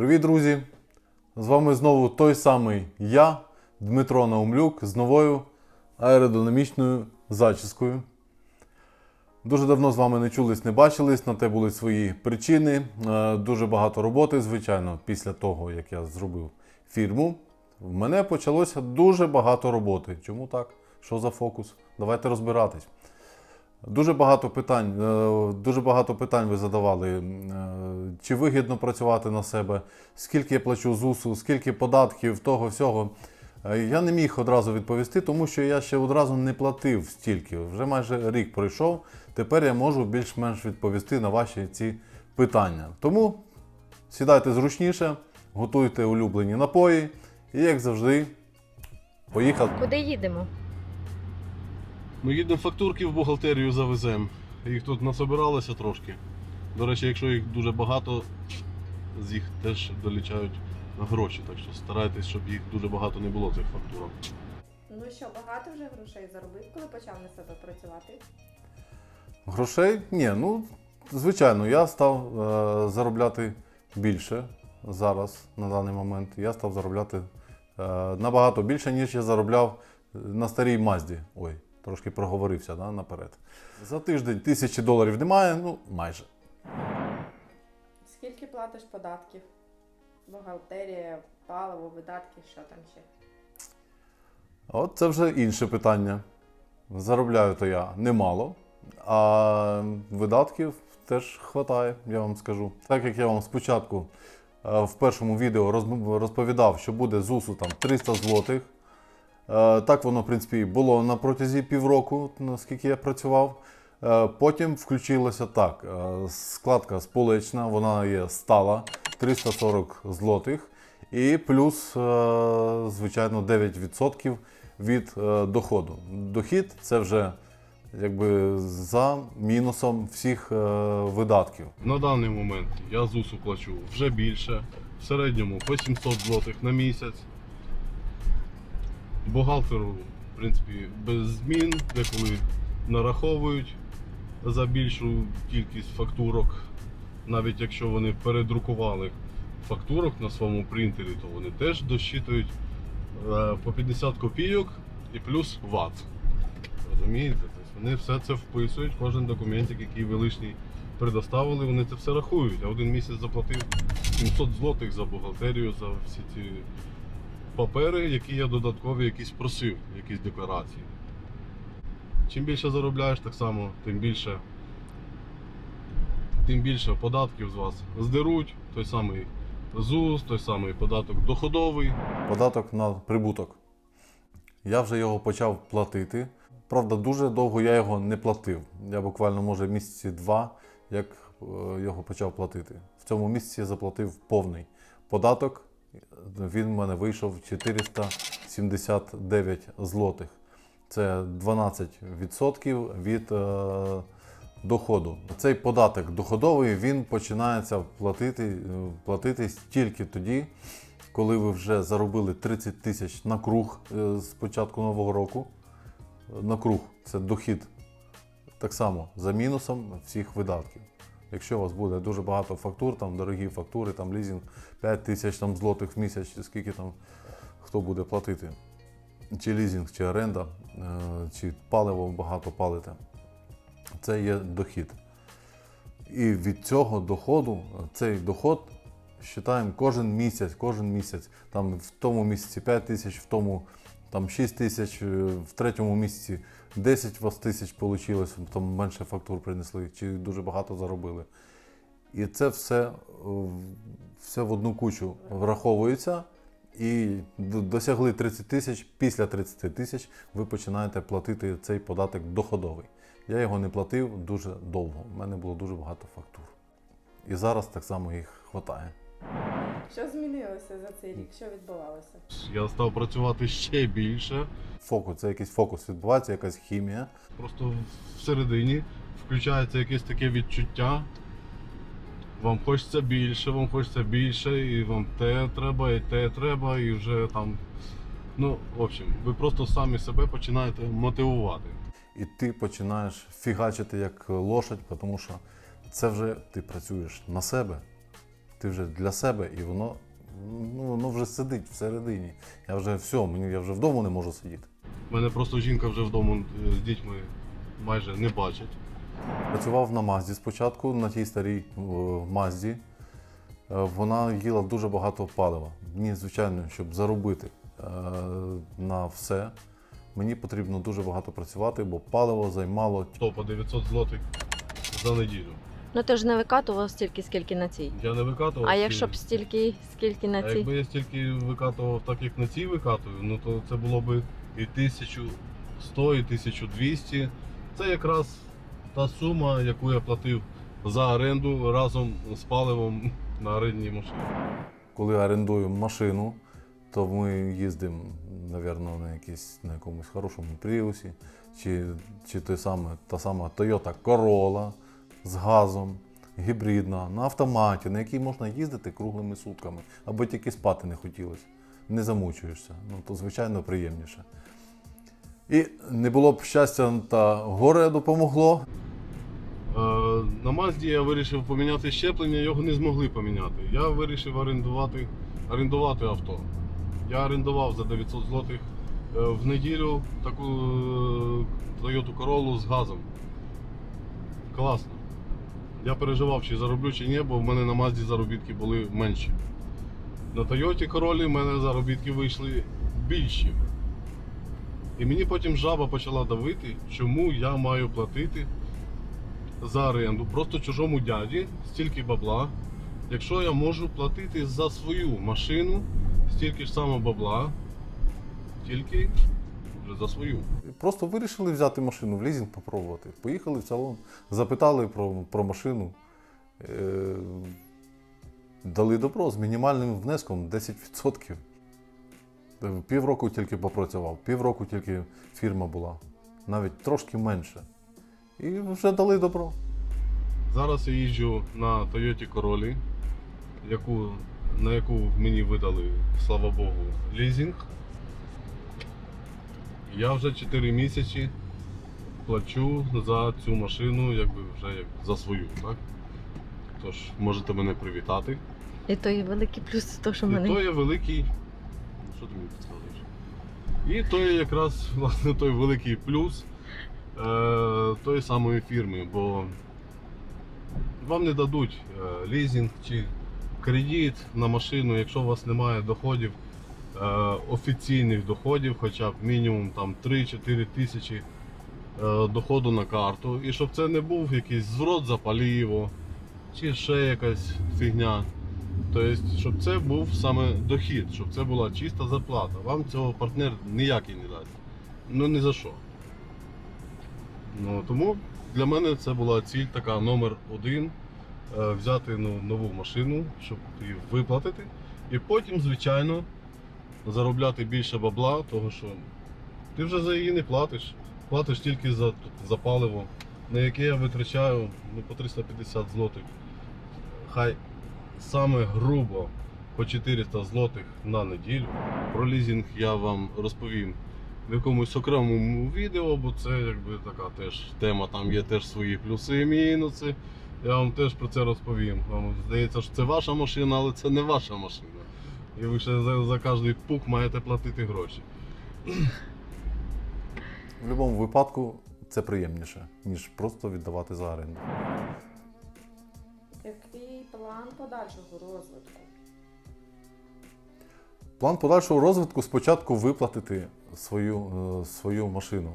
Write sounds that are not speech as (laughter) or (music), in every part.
Привіт, друзі! З вами знову той самий я, Дмитро Наумлюк, з новою аеродинамічною зачіскою. Дуже давно з вами не чулись, не бачились, на те були свої причини. Е, Дуже багато роботи, звичайно, після того, як я зробив фірму. В мене почалося дуже багато роботи. Чому так? Що за фокус? Давайте розбиратись. Дуже багато питань, е, дуже багато питань ви задавали. Е, Чи вигідно працювати на себе, скільки я плачу ЗУСу, скільки податків, того всього. Е, Я не міг одразу відповісти, тому що я ще одразу не платив стільки. Вже майже рік пройшов. Тепер я можу більш-менш відповісти на ваші ці питання. Тому сідайте зручніше, готуйте улюблені напої і, як завжди, поїхали. Куди їдемо? Ми їдемо фактурки в бухгалтерію завеземо. Їх тут насобиралося трошки. До речі, якщо їх дуже багато, з їх теж долічають гроші. Так що старайтесь, щоб їх дуже багато не було цих фактурок. Ну що, багато вже грошей заробив, коли почав на себе працювати? Грошей? Ні, ну звичайно, я став е, заробляти більше зараз, на даний момент. Я став заробляти е, набагато більше, ніж я заробляв на старій Мазді. Ой, трошки проговорився да, наперед. За тиждень тисячі доларів немає, ну майже. Скільки платиш податків? Бухгалтерія, паливо, видатки, що там ще? От це вже інше питання. Заробляю то я немало, а видатків теж вистачає, я вам скажу. Так як я вам спочатку е, в першому відео розповідав, що буде ЗУСу там 300 злотих. Е, Так воно, в принципі, було на протязі півроку, наскільки я працював. Е, Потім включилося так: е, складка сполечна, вона є стала 340 злотих. І плюс, звичайно, 9% від доходу. Дохід це вже якби за мінусом всіх видатків. На даний момент я ЗУСу плачу вже більше, в середньому по 700 злотих на місяць. Бухгалтеру, в принципі, без змін, деколи нараховують за більшу кількість фактурок. Навіть якщо вони передрукували фактурок на своєму принтері, то вони теж досчитують е, по 50 копійок і плюс ват. Розумієте? Тобто вони все це вписують, кожен документик, який ви лишній предоставили, вони це все рахують. Я один місяць заплатив 700 злотих за бухгалтерію, за всі ці папери, які я додаткові якісь просив, якісь декларації. Чим більше заробляєш, так само, тим більше, тим більше податків з вас здеруть, той самий ЗУС, той самий податок доходовий. Податок на прибуток. Я вже його почав платити. Правда, дуже довго я його не платив. Я буквально, може, місяці два, як е, його почав платити. В цьому місяці я заплатив повний податок. Він в мене вийшов 479 злотих. Це 12% від е, доходу. Цей податок доходовий він починається платити, е, платитись тільки тоді, коли ви вже заробили 30 тисяч на круг е, з початку нового року. На круг це дохід так само за мінусом всіх видатків. Якщо у вас буде дуже багато фактур, там дорогі фактури, там лізинг 5 тисяч там, злотих в місяць, скільки там хто буде платити, чи лізинг, чи оренда, е, чи паливо багато палите. Це є дохід. І від цього доходу, цей доход вважаємо кожен місяць, кожен місяць. Там в тому місяці 5 тисяч, в тому там 6 тисяч, е, в третьому місяці 10 вас тисяч вийшло, там менше фактур принесли, чи дуже багато заробили. І це все, е, все в одну кучу враховується. І досягли 30 тисяч, після 30 тисяч ви починаєте платити цей податок доходовий. Я його не платив дуже довго. У мене було дуже багато фактур. І зараз так само їх вистачає. Що змінилося за цей рік? Що відбувалося? Я став працювати ще більше. Фокус, це якийсь фокус відбувається, якась хімія. Просто всередині включається якесь таке відчуття. Вам хочеться більше, вам хочеться більше, і вам те треба, і те треба, і вже там. Ну, в общем, ви просто самі себе починаєте мотивувати. І ти починаєш фігачити як лошадь, тому що це вже ти працюєш на себе. Ти вже для себе, і воно, ну, воно вже сидить всередині. Я вже все, мені я вже вдома не можу сидіти. Мене просто жінка вже вдома е, з дітьми майже не бачить. Працював на Мазді спочатку, на тій старій е, Мазді. Е, Вона їла дуже багато палива. Мені, звичайно, щоб заробити на все, мені потрібно дуже багато працювати, бо паливо займало То по 900 злотих за неділю. Ну ти ж не викатував стільки, скільки на цій. Я не викатував. А якщо б стільки, скільки на цій? А якби я стільки викатував так, як на цій викатую, ну то це було б і 1100, і 1200. Це якраз та сума, яку я платив за оренду разом з паливом на орендній машині. коли орендуємо машину, то ми їздимо, напевно, на, якійсь, на якомусь хорошому Пріусі, чи, чи той саме, та сама Toyota Corolla з газом, гібридна, на автоматі, на якій можна їздити круглими сутками, аби тільки спати не хотілося. Не замучуєшся. Ну, то звичайно приємніше. І не було б щастя та горе допомогло. Е, На Мазді я вирішив поміняти щеплення, його не змогли поміняти. Я вирішив орендувати, орендувати авто. Я орендував за 900 злотих е, в неділю таку е, Toyota Corolla з газом. Класно. Я переживав, чи зароблю, чи ні, бо в мене на Мазді заробітки були менші. На Toyota Corolla в мене заробітки вийшли більші. І мені потім жаба почала давити, чому я маю платити за оренду просто чужому дяді стільки бабла, якщо я можу платити за свою машину стільки ж само бабла, тільки за свою. Просто вирішили взяти машину в лізинг попробувати. Поїхали в салон, запитали про, про машину. Е, дали добро з мінімальним внеском 10%. Е, Півроку тільки попрацював, півроку тільки фірма була, навіть трошки менше. І вже дали добро. Зараз я їжджу на Toyota Corolla, яку, на яку мені видали, слава Богу, лізинг. Я вже 4 місяці плачу за цю машину, якби вже як за свою, так? Тож можете мене привітати. І то є великий плюс, то що І мене. то є великий. Що ти мені підказуєш? І то є якраз (laughs) власне той великий плюс е, тої самої фірми, бо вам не дадуть е, лізинг чи кредит на машину, якщо у вас немає доходів, офіційних доходів, хоча б мінімум там 3-4 тисячі е, доходу на карту. І щоб це не був якийсь зворот за паліво чи ще якась фігня. Тобто, щоб це був саме дохід, щоб це була чиста зарплата. Вам цього партнер ніякий не дасть. Ну ні за що. Ну, тому для мене це була ціль така номер один. е, Взяти ну, нову машину, щоб її виплатити. І потім, звичайно, заробляти більше бабла, того що ти вже за її не платиш. Платиш тільки за, за паливо, на яке я витрачаю ну, по 350 злотих. Хай саме грубо по 400 злотих на неділю. Про лізинг я вам розповім в якомусь окремому відео, бо це якби така теж тема, там є теж свої плюси і мінуси. Я вам теж про це розповім. Вам здається, що це ваша машина, але це не ваша машина. І ви ще за, за кожний пук маєте платити гроші. В будь-якому випадку це приємніше, ніж просто віддавати за оренду. Який план подальшого розвитку? План подальшого розвитку спочатку виплатити свою, е, свою машину.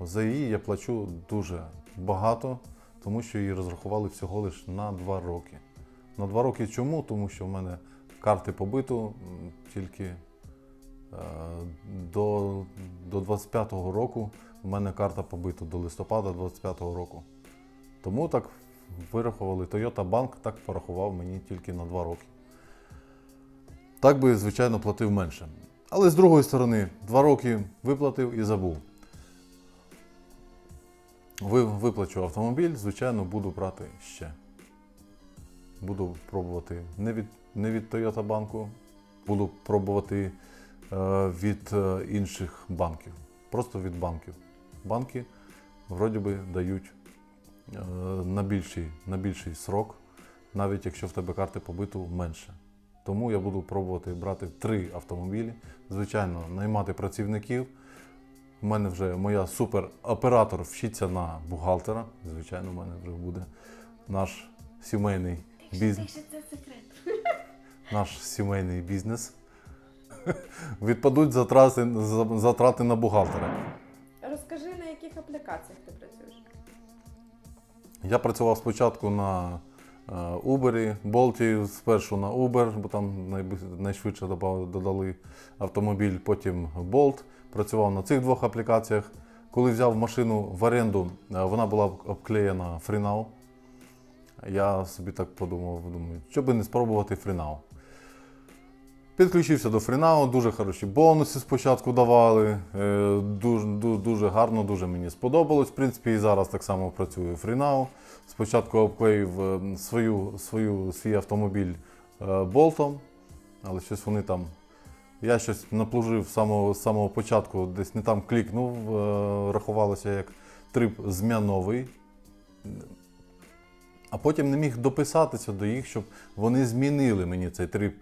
За її я плачу дуже багато, тому що її розрахували всього лише на 2 роки. На 2 роки чому? Тому що в мене карти побиту тільки е, до, до 25-го року. У мене карта побита до листопада 25-го року. Тому так вирахували. Toyota Bank так порахував мені тільки на 2 роки. Так би, звичайно, платив менше. Але з другої сторони, два роки виплатив і забув. Ви, виплачу автомобіль, звичайно, буду брати ще. Буду пробувати не від, не від Toyota банку, буду пробувати е, від е, інших банків. Просто від банків. Банки, вроді би, дають е, на, більший, на більший срок навіть якщо в тебе карти побиту менше. Тому я буду пробувати брати три автомобілі. Звичайно, наймати працівників. У мене вже моя супероператор вчиться на бухгалтера. Звичайно, у мене вже буде наш сімейний бізнес. Наш сімейний бізнес. (laughs) Відпадуть затрати, затрати на бухгалтера. Розкажи, на яких аплікаціях ти працюєш? Я працював спочатку на е, Uber, Bolt, спершу на Uber, бо там найшвидше додали автомобіль, потім Bolt. Працював на цих двох аплікаціях. Коли взяв машину в оренду, е, вона була обклеєна FreeNow. Я собі так подумав, думаю, що би не спробувати FreeNow. Підключився до FreeNow, дуже хороші бонуси спочатку давали. е, Дуже, дуже гарно, дуже мені сподобалось. В принципі, і зараз так само працюю FreeNow. Спочатку обклеїв е, свою, свою, свій автомобіль е, болтом, але щось вони там. Я щось наплужив з самого, самого початку, десь не там клікнув, рахувалося як трип змяновий. А потім не міг дописатися до їх, щоб вони змінили мені цей трип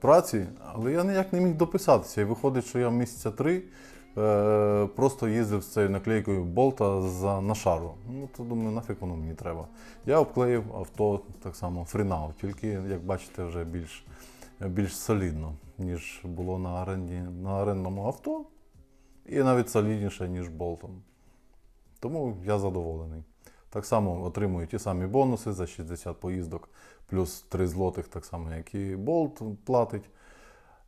праці, але я ніяк не міг дописатися. І виходить, що я місяця три е, просто їздив з цією наклейкою болта за, на шару. Ну, то думаю, нафіг воно мені треба. Я обклеїв авто так само фрінау, тільки, як бачите, вже більш, більш солідно, ніж було на, оренді, на орендному авто, і навіть солідніше, ніж болтом. Тому я задоволений. Так само отримую ті самі бонуси за 60 поїздок, плюс 3 злотих, так само, як і Болт платить.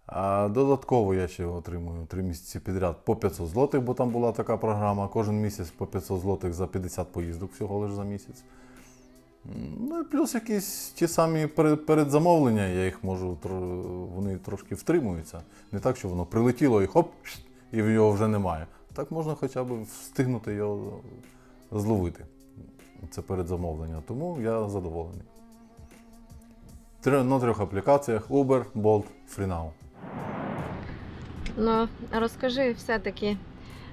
А додатково я ще отримую 3 місяці підряд по 500 злотих, бо там була така програма. Кожен місяць по 500 злотих за 50 поїздок всього лише за місяць. Ну і плюс якісь ті самі перед- передзамовлення, я їх можу, вони трошки втримуються. Не так, що воно прилетіло і хоп, і його вже немає. Так можна хоча б встигнути його зловити. Це передзамовлення. Тому я задоволений. Три- На трьох аплікаціях Uber, Bolt, FreeNow. Ну, розкажи все-таки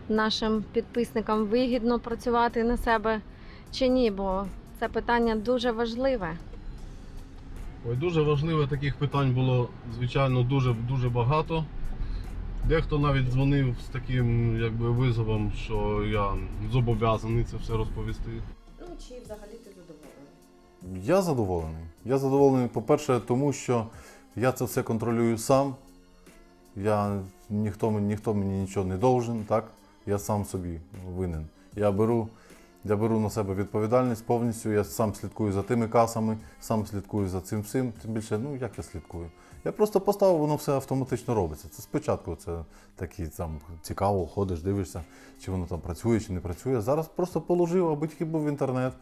нашим підписникам вигідно працювати на себе чи ні, бо це питання дуже важливе. Ой, дуже важливо таких питань було, звичайно, дуже, дуже багато. Дехто навіть дзвонив з таким якби, визовом, що я зобов'язаний це все розповісти. Ну чи взагалі ти? Я задоволений. Я задоволений, по-перше, тому що я це все контролюю сам. Я, ніхто, ніхто мені нічого не должен, так? Я сам собі винен. Я беру, я беру на себе відповідальність повністю, я сам слідкую за тими касами, сам слідкую за цим всім. Тим більше, ну як я слідкую? Я просто поставив, воно все автоматично робиться. Це спочатку це такі там цікаво, ходиш, дивишся, чи воно там працює, чи не працює. Зараз просто положив, аби тільки був інтернет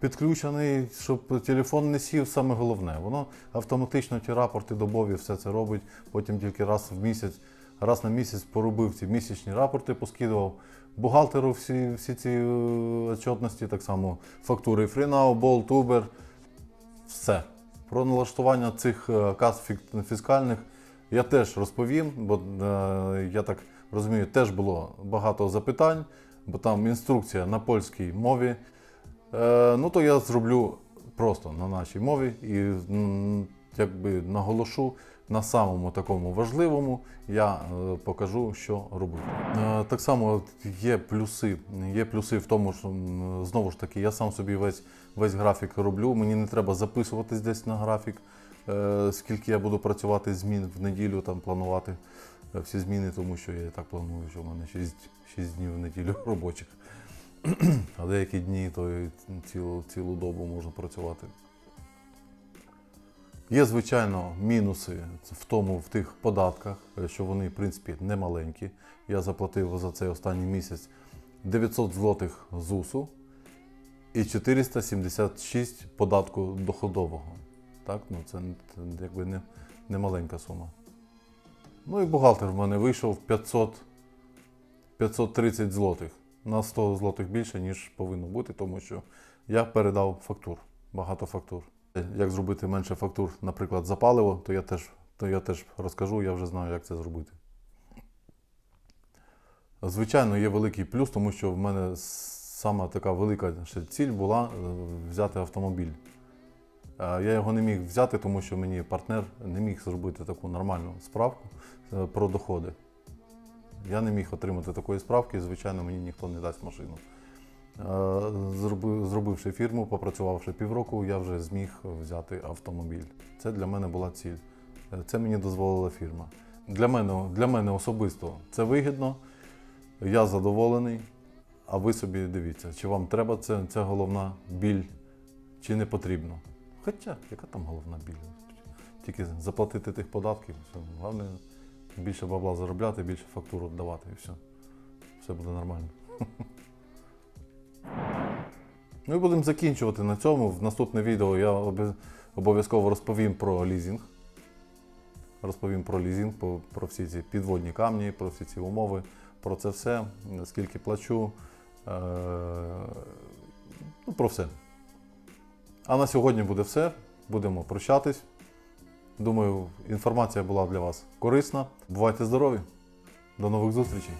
підключений, щоб телефон не сів, саме головне. Воно автоматично ті рапорти добові все це робить. Потім тільки раз в місяць, раз на місяць поробив ці місячні рапорти, поскидував. Бухгалтеру всі, всі ці е, отчетності, так само фактури FreeNow, Bolt, Uber, все. Про налаштування цих е, кас фіскальних я теж розповім, бо е, я так розумію, теж було багато запитань, бо там інструкція на польській мові. Е, ну то я зроблю просто на нашій мові і якби наголошу на самому такому важливому, я е, покажу, що робити. Е, так само є плюси. Є плюси в тому, що знову ж таки я сам собі весь, весь графік роблю. Мені не треба записуватись десь на графік, скільки я буду працювати змін в неділю, там планувати всі зміни, тому що я і так планую, що в мене 6, 6 днів в неділю (laughs) робочих. А деякі дні то і цілу, цілу добу можна працювати. Є, звичайно, мінуси в тому, в тих податках, е, що вони, в принципі, не маленькі. Я заплатив за цей останній місяць 900 злотих ЗУСу і 476 податку доходового. Так? Ну, це якби не, не маленька сума. Ну і бухгалтер в мене вийшов 500, 530 злотих. На 100 злотих більше, ніж повинно бути, тому що я передав фактур, багато фактур. Як зробити менше фактур, наприклад, за паливо, то я теж, то я теж розкажу, я вже знаю, як це зробити. Звичайно, є великий плюс, тому що в мене сама така велика ще ціль була е, взяти автомобіль. Е, Я його не міг взяти, тому що мені партнер не міг зробити таку нормальну справку е, про доходи. Я не міг отримати такої справки, звичайно, мені ніхто не дасть машину. Е, Зробивши фірму, попрацювавши півроку, я вже зміг взяти автомобіль. Це для мене була ціль. Е, Це мені дозволила фірма. Для мене, для мене особисто це вигідно, я задоволений, а ви собі дивіться, чи вам треба це, це головна біль, чи не потрібно. Хоча, яка там головна біль? Тільки заплатити тих податків, все. Головне більше бабла заробляти, більше фактур віддавати і все. Все буде нормально. (laughs) Ми будемо закінчувати на цьому. В наступне відео я обов'язково розповім про лізинг. Розповім про лізинг, про, про всі ці підводні камні, про всі ці умови, про це все, скільки плачу, е- ну, про все. А на сьогодні буде все. Будемо прощатись. Думаю, інформація була для вас корисна. Бувайте здорові! До нових зустрічей!